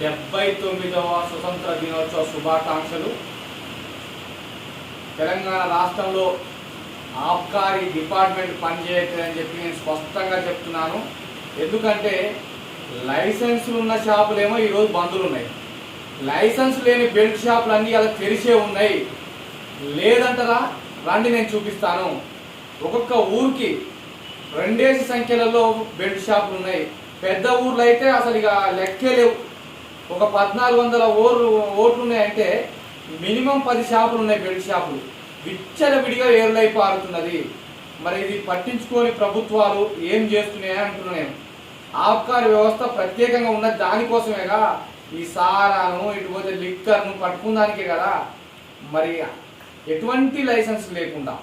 డెబ్బై తొమ్మిదవ స్వతంత్ర దినోత్సవ శుభాకాంక్షలు. తెలంగాణ రాష్ట్రంలో ఆబ్కారీ డిపార్ట్మెంట్ పనిచేయట్లేదని చెప్పి నేను స్పష్టంగా చెప్తున్నాను. ఎందుకంటే లైసెన్సులు ఉన్న షాపులేమో ఈరోజు బంధులు ఉన్నాయి. లైసెన్స్ లేని బెల్ట్ షాపులు అన్నీ అలా తెరిచే ఉన్నాయి. లేదంటారా? రండి నేను చూపిస్తాను. ఒక్కొక్క ఊరికి రెండేసి సంఖ్యలలో బెల్ట్ షాపులు ఉన్నాయి. పెద్ద ఊర్లు అయితే అసలు ఇక లెక్కే లేవు. ఒక పద్నాలుగు వందల ఓర్లు ఓట్లు ఉన్నాయంటే మినిమం పది షాపులు ఉన్నాయి బెల్ట్ షాపులు. విచ్చల విడిగా ఏర్లై పారుతున్నది. మరి ఇది పట్టించుకొని ప్రభుత్వాలు ఏం చేస్తున్నాయని అంటున్నా నేను. ఆబ్కార్ వ్యవస్థ ప్రత్యేకంగా ఉన్న దానికోసమేగా ఈ సారాను ఇటు పోతే లిక్కర్ను పట్టుకున్నానికే కదా. మరి ఎటువంటి లైసెన్స్ లేకుండా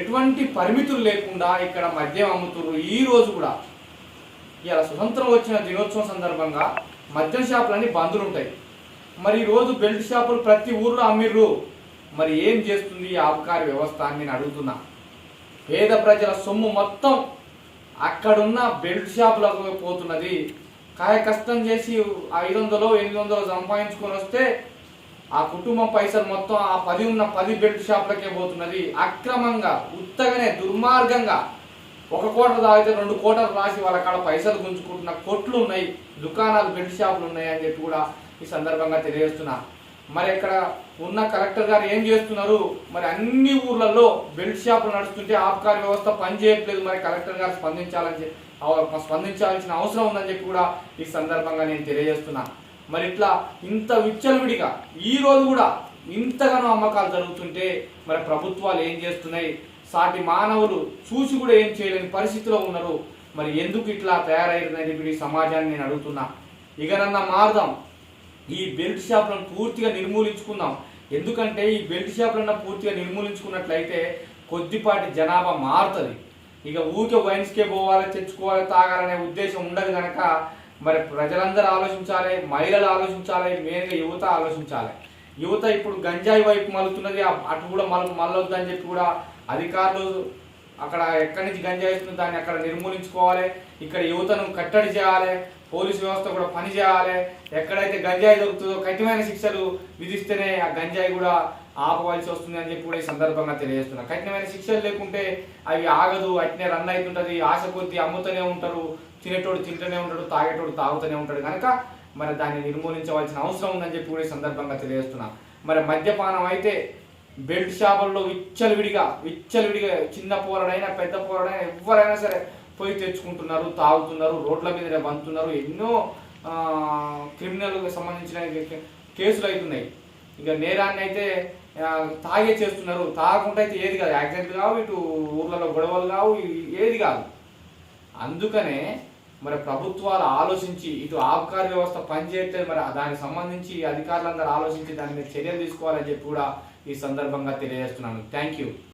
ఎటువంటి పరిమితులు లేకుండా ఇక్కడ మద్యం అమ్ముతున్నారు ఈ రోజు కూడా. ఇలా స్వతంత్రం వచ్చిన దినోత్సవం సందర్భంగా మద్యం షాపులన్నీ బంధులు ఉంటాయి మరి ఈ రోజు బెల్ట్ షాపులు ప్రతి ఊర్లో అమ్మిర్రు. మరి ఏం చేస్తుంది ఈ ఆబ్కారీ వ్యవస్థ అని నేను అడుగుతున్నా. పేద ప్రజల సొమ్ము మొత్తం అక్కడున్న బెల్ట్ షాపులకు పోతున్నది. కాయ కష్టం చేసి ఐదు వందలు ఎనిమిది వందలు సంపాదించుకొని వస్తే ఆ కుటుంబం పైసలు మొత్తం ఆ పది ఉన్న పది బెల్ట్ షాపులకే పోతున్నది. అక్రమంగా ఉత్తగానే దుర్మార్గంగా ఒక కోట తాగితే రెండు కోటలు రాసి వాళ్ళ కాడ పైసలు గుంజుకుంటున్న కొట్లు ఉన్నాయి దుకాణాలు బెల్ట్ షాపులు ఉన్నాయి అని చెప్పి కూడా ఈ సందర్భంగా తెలియజేస్తున్నా. మరి ఇక్కడ ఉన్న కలెక్టర్ గారు ఏం చేస్తున్నారు? మరి అన్ని ఊర్లలో బెల్ట్ షాపులు నడుస్తుంటే ఆబ్కారీ వ్యవస్థ పనిచేయట్లేదు మరి కలెక్టర్ గారు స్పందించాలని చెప్పి స్పందించాల్సిన అవసరం ఉందని చెప్పి కూడా ఈ సందర్భంగా నేను తెలియజేస్తున్నా. మరి ఇట్లా ఇంత విచ్చలవిడిగా ఈ రోజు కూడా ఇంతగానో అమ్మకాలు జరుగుతుంటే మరి ప్రభుత్వాలు ఏం చేస్తున్నాయి? సాటి మానవులు చూసి కూడా ఏం చేయలేని పరిస్థితిలో ఉన్నారు. మరి ఎందుకు ఇట్లా తయారైందని చెప్పి సమాజాన్ని నేను అడుగుతున్నా. ఇకనన్నా మారుదాం. ఈ బెల్ట్ షాపులను పూర్తిగా నిర్మూలించుకుందాం. ఎందుకంటే ఈ బెల్ట్ షాప్లను పూర్తిగా నిర్మూలించుకున్నట్లయితే కొద్దిపాటి జనాభా మారుతుంది. ఇక ఊరికే వైన్స్కే పోవాలి తెచ్చుకోవాలి తాగాలనే ఉద్దేశం ఉండదు కనుక మరి ప్రజలందరూ ఆలోచించాలి మహిళలు ఆలోచించాలి మెయిన్గా యువత ఆలోచించాలి. యువత ఇప్పుడు గంజాయి వైపు మలుతున్నది అటు కూడా మల మళ్ళొద్దని చెప్పి కూడా అధికారులు అక్కడ ఎక్కడి నుంచి గంజా వస్తుందో దాన్ని అక్కడ నిర్మూలించుకోవాలి. ఇక్కడ యువతను కట్టడి చేయాలి. పోలీసు వ్యవస్థ కూడా పని చేయాలి. ఎక్కడైతే గంజాయి దొరుకుతుందో కఠినమైన శిక్షలు విధిస్తేనే ఆ గంజాయి కూడా ఆపవలసి వస్తుంది అని చెప్పి కూడా ఈ సందర్భంగా తెలియజేస్తున్నా. కఠినమైన శిక్షలు లేకుంటే అవి ఆగదు అట్నే రన్ అవుతుంటుంది. ఆశ కొద్దీ అమ్ముతూనే ఉంటారు తినేటోడు తింటూనే ఉంటాడు తాగేటోడు తాగుతూనే ఉంటాడు. కనుక మరి దాన్ని నిర్మూలించవలసిన అవసరం ఉందని చెప్పి కూడా ఈ సందర్భంగా తెలియజేస్తున్నా. మరి మద్యపానం అయితే బెల్ట్ షాపుల్లో విచ్చలవిడిగా విచ్చలవిడిగా చిన్న పోరడైనా పెద్ద పోరడైనా ఎవరైనా సరే పోయి తెచ్చుకుంటున్నారు తాగుతున్నారు రోడ్ల మీద బంతున్నారు ఎన్నో క్రిమినల్కి సంబంధించిన కేసులు అవుతున్నాయి ఇక నేరాన్ని అయితే తాగే చేస్తున్నారు. తాగకుండా అయితే ఏది కాదు. యాక్సిడెంట్ కావు ఇటు ఊర్లలో గొడవలు కావు ఏది కాదు. అందుకనే మరి ప్రభుత్వాలు ఆలోచించి ఇటు ఆబ్కారి వ్యవస్థ పనిచేస్తే మరి దానికి సంబంధించి అధికారులందరూ ఆలోచించి దాని మీద చర్యలు తీసుకోవాలని చెప్పి కూడా ఈ సందర్భంగా తెలియజేస్తున్నాను. Thank you